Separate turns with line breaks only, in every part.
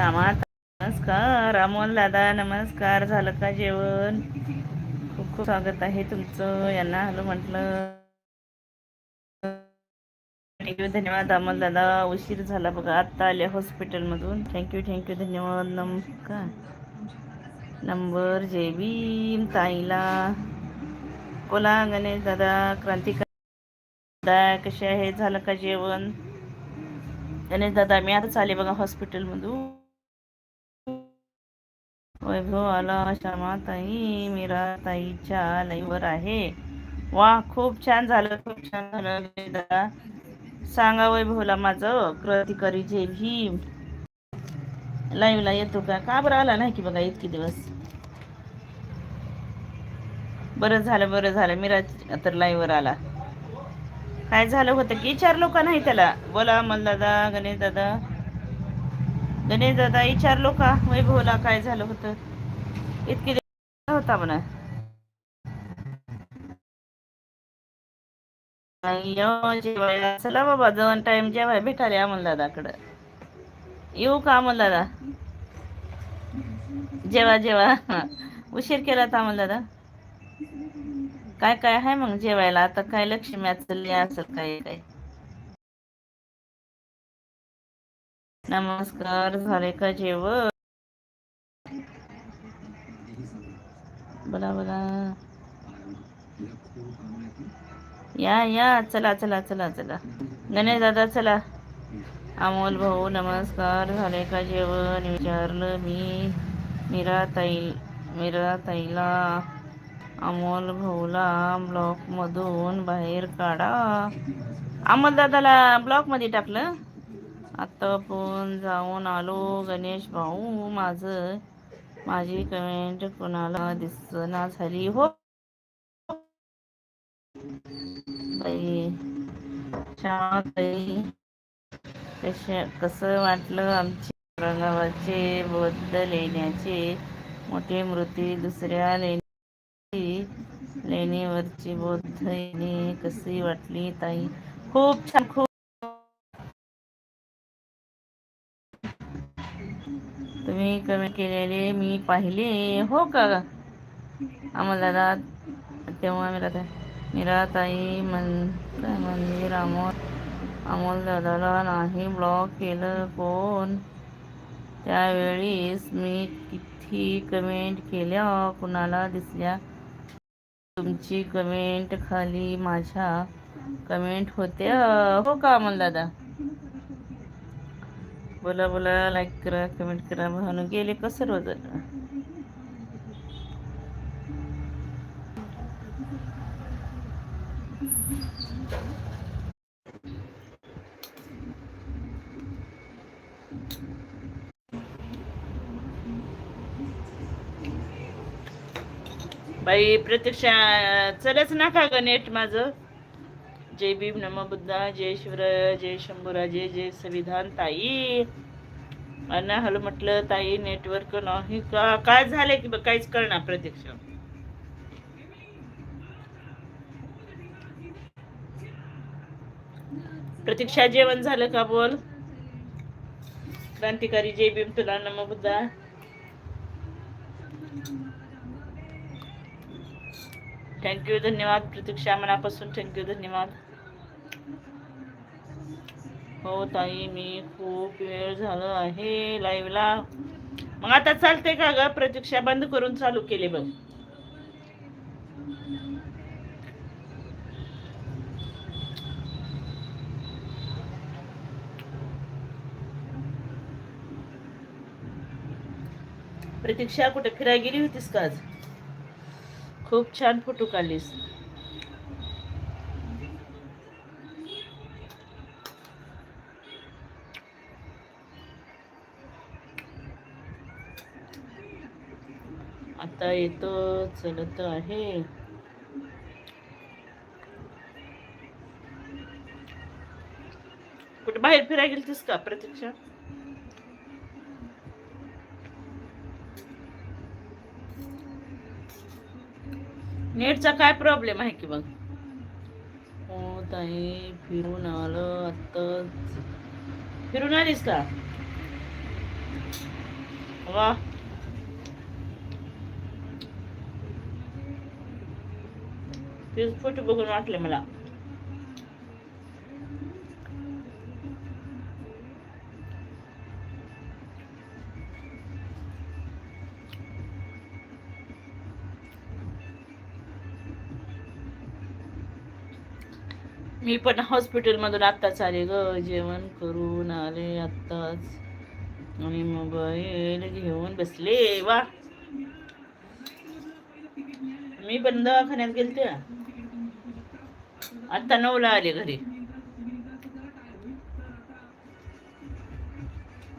थांबा नमस्कार. अमोल दादा नमस्कार. झालं का जेवण? खूप खूप स्वागत आहे तुमचं. यांना हॅलो म्हटलं. थँक्यू धन्यवाद अमोल दादा. उशीर झाला बघा. आत्ता आले हॉस्पिटलमधून. थँक्यू थँक्यू धन्यवाद. नमस्कार. नंबर जय भीम ताईला. बोला गणेश दादा क्रांतिकारी कसे आहे? झालं का जेवण? गणेश दादा मी आताच आले बघा हॉस्पिटलमधून. वैभव आला श्यामा मीराताईच्या मीरा लाईव्हवर आहे. वा खूप छान झालं खूप छान झालं दादा सांगा वैभवला माझं क्रांतिकारी जे भीम. लाईव्हला येतो का? का बरं आला नाही की बघा इतके दिवस? बरं झालं बरं झालं. मीरा तर लाईव्हवर आला. काय झालं होतं की चार लोक नाही त्याला? बोला अमल दादा गणेश दादा गणेश दादा विचारलो का वैभवला काय झालं होतं? इतके दिवस होता म्हणा. जेवायला. चला बाबा दोन टाइम जेवाय भेटाले अमोल दादाकडं. येऊ का अमोल दादा? जेवा जेवा. उशीर केला तर अमोल दादा. काय काय आहे मग जेवायला? आता काय लक्ष्मी चालली असेल काय काय? नमस्कार झाले का जेवण? बोला बोला. या या. चला चला चला चला. गणेश दादा चला. अमोल भाऊ नमस्कार. झाले का जेवण? विचारलं मी. मीरा ताई मीरा ताईला अमोल भाऊला ब्लॉकमधून बाहेर काढा. अमोल दादाला ब्लॉकमध्ये टाकलं? आता पण जाऊन आलो गणेश भाऊ. माझं माझी कमेंट कोणाला दिसना झाली? हो. बाई ताई कसं वाटलं आमचे औरंगाबादचे बौद्ध लेण्याचे? मोठे मूर्ती दुसऱ्या लेणी लेणीवरची बौद्ध लेणी कशी वाटली ताई? खूप छान खूप तुम्ही कमेंट केलेले मी पाहिले. हो का? आम्हाला दादा तेव्हा मीरा ताई मीरा मंदिर अमोल अमोल दादाला नाही ब्लॉक केलं कोण? त्यावेळीस मी किती कमेंट केल्या कुणाला दिसल्या? तुमची कमेंट खाली माझ्या कमेंट होत्या. हो का अमोल दादा? बोला बोला लाईक करा कमेंट करा म्हणून गेले कसं सर्वजण? बाई प्रत्यक्षा चलच नका ग नेट माझं. जय भीम नम बुद्धा जय शिवराय जय शंभूराजे जय संविधान ताई. अण्णा हॅलो म्हटलं ताई नेटवर्क नाही का? काय झालं की काहीच कळणार प्रत्यक्ष. प्रतीक्षा जेवण झालं का बोल? क्रांतिकारी जय भीम तुला नम बुद्धा. थँक्यू धन्यवाद प्रतीक्षा मनापासून थँक्यू धन्यवाद. हो ताई मी खूप वेळ झालं आहे लाईव्हला मग आता चालते का ग? प्रतीक्षा बंद करून चालू केले बघ. प्रतीक्षा कुठे फिरायला गेली होतीस का आज? खूप छान फोटो काढलीस. आता येतो चलत आहे. कुठे बाहेर फिरायला गेलतीस का प्रतीक्षा? नेटचा काय प्रॉब्लेम आहे की बघ हो ताई फिरून आलं आत्ताच. फिरून आलीस का? वा. तेच फोटो बघून वाटले मला मी पण हॉस्पिटलमधून आत्ताच आले ग. जेवण करून आले आत्ताच. आणि मोबाईल घेऊन बसले. वा. मी पण दवाखान्यात गेलते. आत्ता नऊला आले घरी.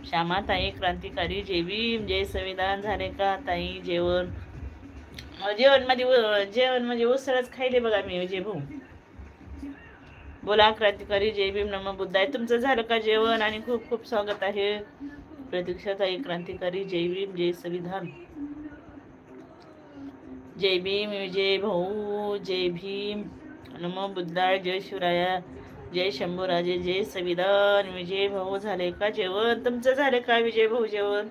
श्यामा ताई क्रांतिकारी जय भीम जय संविधान झाले का ताई? जेवण. जेवणमध्ये जेवण म्हणजे उसळच खायले बघा मी जे भाऊ. बोला क्रांतिकारी जय भीम नम बुद्धाय. तुमचं झालं का जेवण? आणि खूप खूप स्वागत आहे. प्रतीक्षा ताई क्रांतिकारी जय भीम जय संविधान. जय भीम विजय भाऊ जय भीम. नमो बुद्धाय जय शिवराया जय शंभूराजे जय संविधान विजय भाऊ झाले का जेवण? तुमचं झालं का विजय भाऊ जेवण?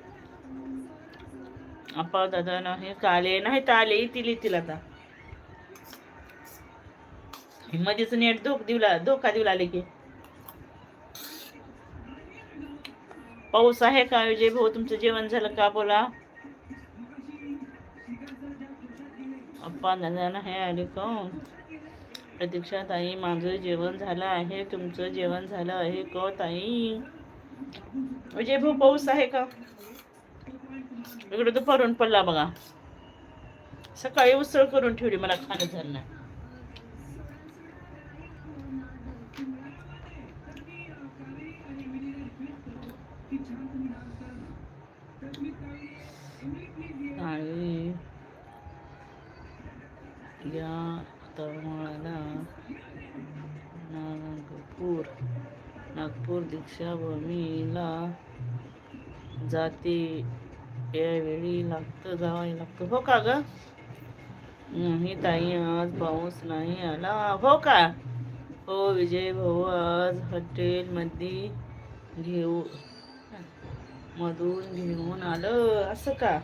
आपा दादा नाही काले नाही तर आले येतील येतील आता. मध्येच नेट धोक दिवला धोका देऊ लागले की. पाऊस आहे का विजय भाऊ? तुमचं जेवण झालं का बोला. अप्पा दादा नाही आले का? प्रतीक्षा ताई माझं जेवण झालं आहे तुमचं जेवण झालं आहे का ताई? म्हणजे भाऊ पाऊस आहे का? इकडे तो पडून पडला बघा. सकाळी उसळ करून ठेवली मला खाणं झालं नाही. या या तळमळाला नागपूर. नागपूर दीक्षाभूमीला जाते. यावेळी लागतं जावं लागतं. हो का ग? नाही ताई आज पाऊस नाही आला. हो का? हो विजय भाऊ आज हॉटेलमध्ये घेऊ मधून घेऊन आलं. असं का?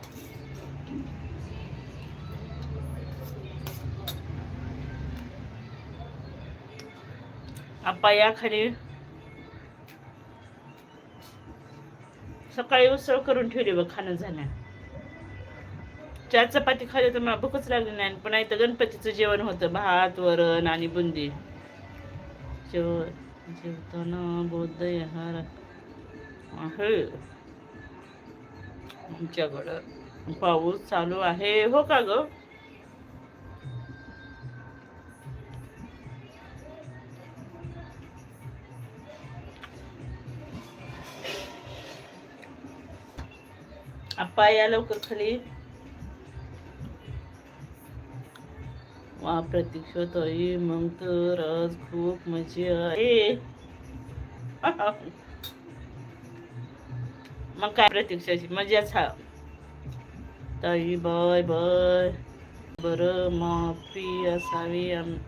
आप्पा या खाली. सकाळी उसळ करून ठेवली बघ खाणं झाल्या चार चपाती खाली तर मला भूकच लागली नाही पण इथं गणपतीचं जेवण होतं भात वरण आणि बुंदी. जेव जेवताना बौद्ध आहार आहे. आमच्याकडं पाऊस चालू आहे. हो का ग? पाय या लवकर खाली. वा प्रतीक्षा ताई मग तर आज खूप मजा आहे. मग काय प्रतीक्षाची मजाच हा. ताई बाय बाय. बरं माफी असावी आम-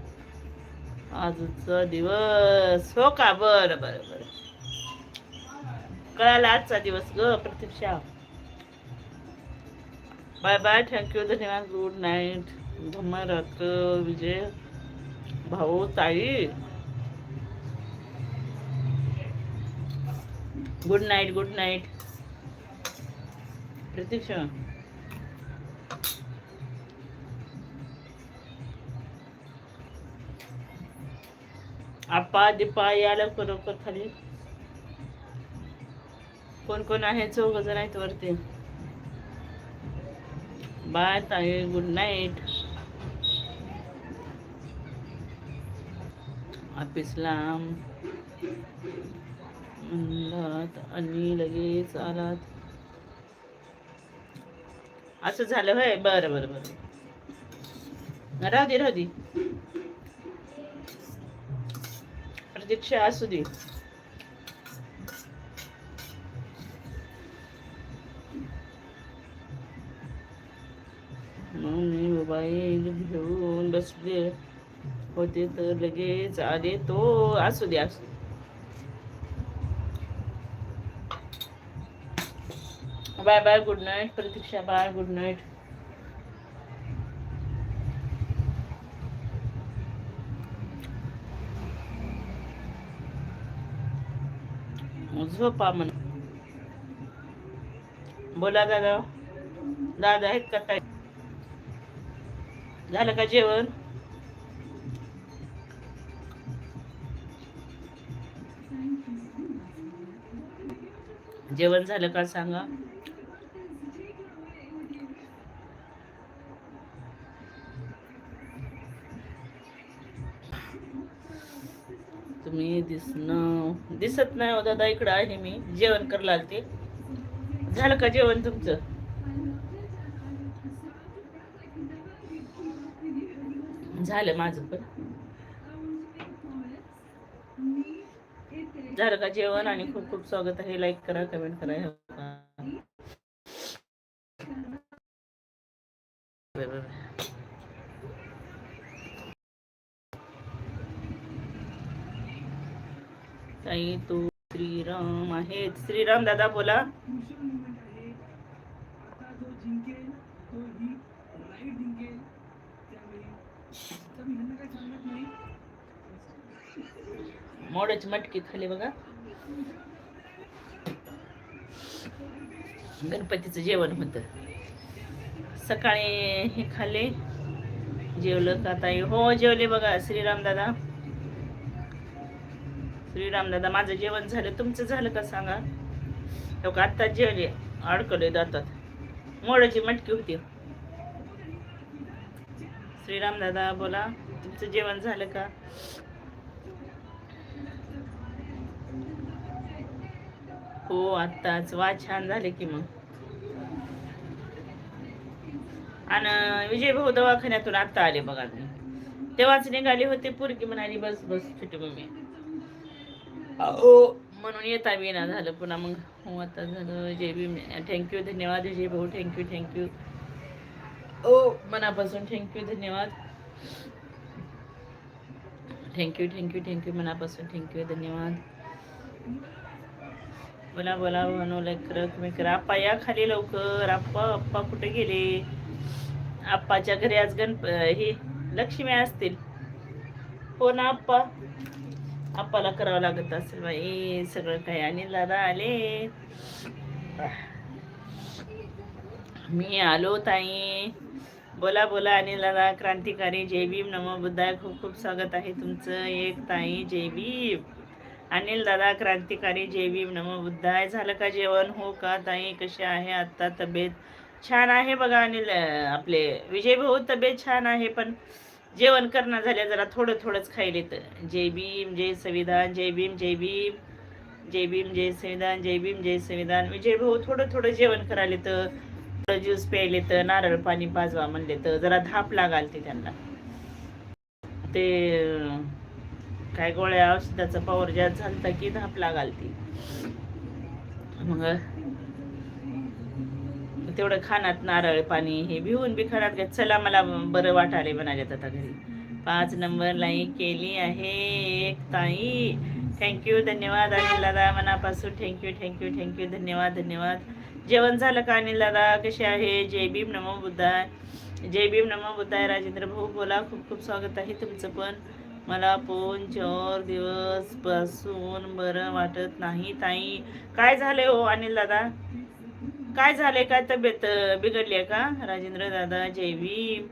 आजचा दिवस. हो का? बरं बरं बरं. कळाला आजचा दिवस ग Pratiksha? Bye bye thank you धन्यवाद गुड नाईट धम्मा रात्र विजय. भाऊ ताई. Good night good night Pratiksha. आप्पा दीपा या लवकर लवकर खाली. कोण कोण आहे? चौघ जण आहेत वरती. बाय ताई गुड नाईट. ऑफिसला म्हणलात आणि लगेच आलात. असं झालं होय? बरं बरं बरं. राहू दे राहू दे. प्रतीक्षा असू दे. मोबाईल घेऊन बसले. होते तर लगेच आले तो. असू दे असू दे. Bye bye good night Pratiksha bye good night झोपा म्हण. बोला दादा. दादा आहेत का काय? झालं का जेवण? जेवण झालं का सांगा? तुम्ही दिसणं दिसत नाही हो दादा इकडं आहे मी. जेवण करला ते झालं का जेवण तुमचं? झालं माझं पण. झालं का जेवण आणि खूप खूप स्वागत आहे. लाईक करा कमेंट करा हे ताई तू श्रीराम आहे श्रीराम दादा बोला. मोडच मटकी खाली बघा. गणपतीचं जेवण होतं. सकाळी हे खाल्ले. जेवलं का ताई हो जेवले बघा श्रीराम दादा. श्रीराम दादा माझं जेवण झालं. तुमचं झालं का सांगा? लोक का आत्ताच जेवले. अडकले जातात मोडाची मटकी होती. श्रीराम दादा बोला. तुमचं जेवण झालं का? हो आत्ताच. वा छान झाले की मग. आणि विजय भाऊ दवाखान्यातून आत्ता आले बघा मी तेव्हाच निघाले होते पुरकी म्हणाली बस बस छोटी मम्मी. हो म्हणून येता मी ना झालं पुन्हा मग. हो आता झालं. जय बी थँक्यू धन्यवाद. विजय भाऊ. थँक्यू थँक्यू ओ मनापासून थँक्यू धन्यवाद. Thank you thank you thank you मनापासून थँक्यू धन्यवाद. बोला बोला म्हणू लेकर तुम्ही करा. आप्पा या खाली लवकर. आप्पा आप्पा कुठे गेले? आप्पाच्या घरी आज गणप हे लक्ष्मी असतील. हो ना आप्पा? आप्पाला करावं लागत असेल बाई सगळं काही. आणि दादा आले. मी आलो ताई. बोला बोला अनिल दादा क्रांतिकारी जय भीम नमो बुद्धाय. खूप खूप स्वागत आहे तुमचं एक ताई जय भीम. अनिल दादा क्रांतिकारी जय भीम नमो बुद्धाय. झालं का जेवण? हो का ताई? कशी आहे आत्ता तब्येत? छान आहे बघा अनिल आपले विजय भाऊ तब्येत छान आहे पण जेवण करणं झालं जरा थोडं थोडंच खायले तर. जय भीम जय संविधान जय भीम जय भीम. जय भीम जय संविधान जय भीम जय संविधान. विजय भाऊ थोडं थोडं जेवण करायले तर. ज्यूस प्यायले तर नारळ पाणी पाजवा म्हणले तर जरा धाप लागाल ते त्यांना. ते काय गोळ्या औषधाचा पावर जास्त झालता की धाप लागाल ती मग तेवढं खानात नारळ पाणी हे भिवून बी खाण्यात घ्या. चला मला बरं वाटाले म्हणाले आता घरी. पाच नंबरला केली आहे एक ताई. थँक्यू धन्यवाद. अनिल दादा मनापासून थँक्यू थँक्यू थँक्यू धन्यवाद धन्यवाद. जेवण झालं का अनिल दादा? कसे आहे? जय भीम नमो बुद्धाय. जय भीम नमो बुद्धाय राजेंद्र भाऊ बोला. खूप खूप स्वागत आहे तुमचं पण. मला पण चार दिवस बसून बरं वाटत नाही ताई. काय झाले हो अनिल दादा? काय झाले काय तब्येत बिघडली आहे का? राजेंद्र दादा जय भीम.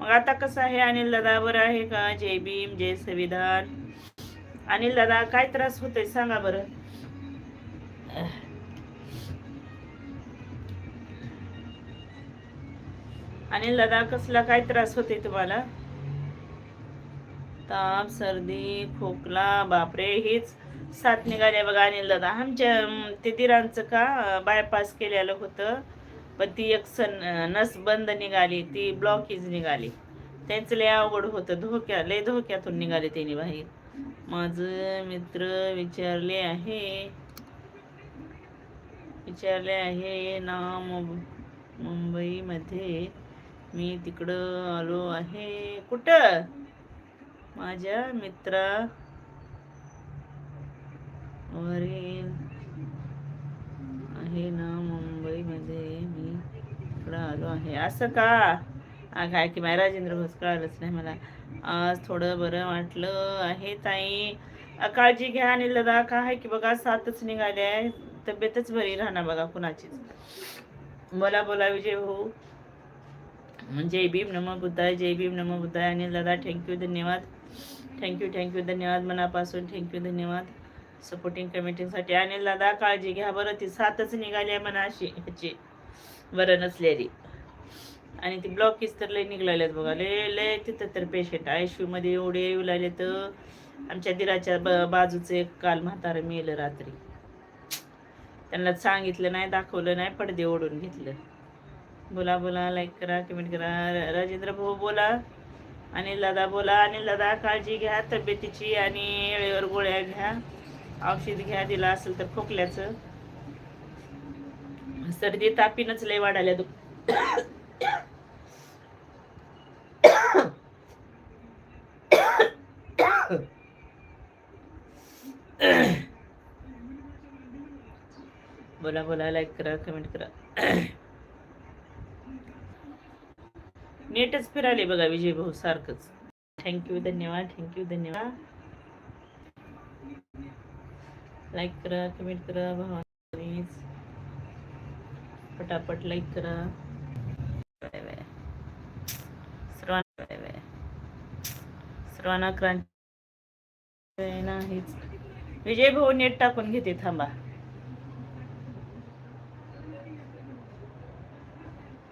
मग आता कसं आहे अनिल दादा? बरं आहे का? जय भीम जय संविधान. अनिल दादा काय त्रास होतोय? सांगा बरं. अनिल दादा कसला काय त्रास होते तुम्हाला? ताप सर्दी खोकला बापरे हेच साथ निघाले बघा. अनिल दादा आमच्या अं, ते दिरांचं का बायपास केलेलं होतं. पण ती एक सन नस बंद निघाली ती ब्लॉकेज निघाली. त्यांचं लय अवघड होतं. धोक्या लय धोक्यातून निघाले त्यांनी बाहेर. माझं मित्र विचारले आहे विचारले आहे ना मुंबईमध्ये मी तिकडं आलो आहे. कुठं? माझ्या मित्रा. वरील आहे ना मुंबईमध्ये. मी तिकडं आलो आहे. असं का? काय की माय राजेंद्र घोष कळालंच नाही मला. आज थोडं बरं वाटलं आहे ताई. काळजी घ्या आणि लडाख आहे की बघा सातच निघाले आहे तब्येतच बरी राहणार बघा कुणाचीच. बोला बोला विजय भाऊ. जय भीम नम बुद्धाय जय भीम नम बुद्धाय. अनिल दादा थँक्यू धन्यवाद. थँक्यू थँक्यू धन्यवाद मनापासून. थँक्यू धन्यवाद. सपोर्टिंग कमिटीसाठी अनिल दादा काळजी घ्या बरं. ती सातच निघाली आहे म्हणा अशी. ह्याची बरं नसलेली. आणि ती ब्लॉकीज तर लय निघलेल्यात बघा. लय लय तिथं तर पेशंट आयमध्ये एवढे येऊ लागले तर आमच्या दिराच्या ब बाजूचं एक काल म्हातारं मेलं रात्री. त्यांना सांगितलं नाही दाखवलं नाही पडदे ओढून घेतलं. बोला बोला लाईक करा कमेंट करा. र- राजेंद्र भाऊ बोला. अनिल दादा बोला. अनिल दादा काळजी घ्या तब्येतीची आणि वेळेवर गोळ्या घ्या. औषध घ्या दिला असेल तर खोकल्याचं. सर्दी तापीनच लय वाढायला दु बोला बोला लाईक करा कमेंट करा. नेटच फिराले बघा विजय भाऊ सारखंच थँक्यू धन्यवाद थँक्यू धन्यवाद लाईक करा कमेंट करा भावा प्लीज पटापट लाईक करा बाय सर्वांना बाय बाय. सर्वांना क्रांती विजय भाऊ नेट टाकून घेते थांबा